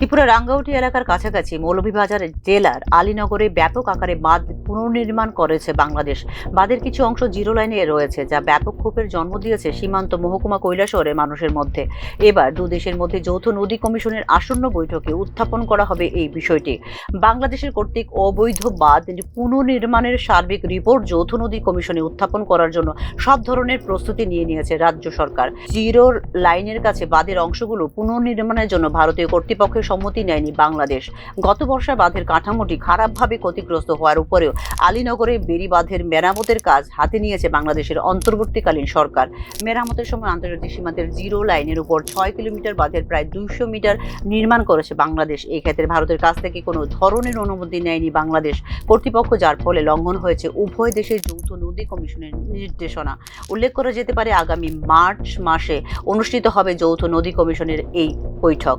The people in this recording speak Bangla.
ত্রিপুরা রাঙ্গাউটি এলাকার কাছাকাছি মৌলভীবাজার জেলার আলীনগরে ব্যাপক আকারে বাঁধ পুনর্নির্মাণ করেছে বাংলাদেশ। বাঁধের কিছু অংশ জিরো লাইনে রয়েছে, যা ব্যাপক ক্ষোভের জন্ম দিয়েছে সীমান্ত মহকুমা কৈলাসহরের মানুষের মধ্যে। এবার দু দেশের মধ্যে যৌথ নদী কমিশনের আসন্ন বৈঠকে উত্থাপন করা হবে এই বিষয়টি। বাংলাদেশের কর্তৃক অবৈধ বাঁধ পুনর্নির্মাণের সার্বিক রিপোর্ট যৌথ নদী কমিশনে উত্থাপন করার জন্য সব ধরনের প্রস্তুতি নিয়ে নিয়েছে রাজ্য সরকার। জিরো লাইনের কাছে বাঁধের অংশগুলো পুনর্নির্মাণের জন্য ভারতীয় কর্তৃপক্ষের সম্মতি নেয়নি বাংলাদেশ। গত বর্ষায় বাঁধের কাঠামোটি খারাপভাবে ক্ষতিগ্রস্ত হওয়ার উপরেও আলীনগরে বেড়ি বাঁধের মেরামতের কাজ হাতে নিয়েছে বাংলাদেশের অন্তর্বর্তীকালীন সরকার। মেরামতের সময় আন্তর্জাতিক সীমান্তের জিরো লাইনের উপর ছয় কিলোমিটার বাঁধের প্রায় দুইশো মিটার নির্মাণ করেছে বাংলাদেশ। এই ক্ষেত্রে ভারতের কাছ থেকে কোনো ধরনের অনুমতি নেয়নি বাংলাদেশ। কর্তৃপক্ষ যার ফলে লঙ্ঘন হয়েছে উভয় দেশের যৌথ নদী কমিশনের নির্দেশনা। উল্লেখ করা যেতে পারে আগামী মার্চ মাসে অনুষ্ঠিত হবে যৌথ নদী কমিশনের এই বৈঠক।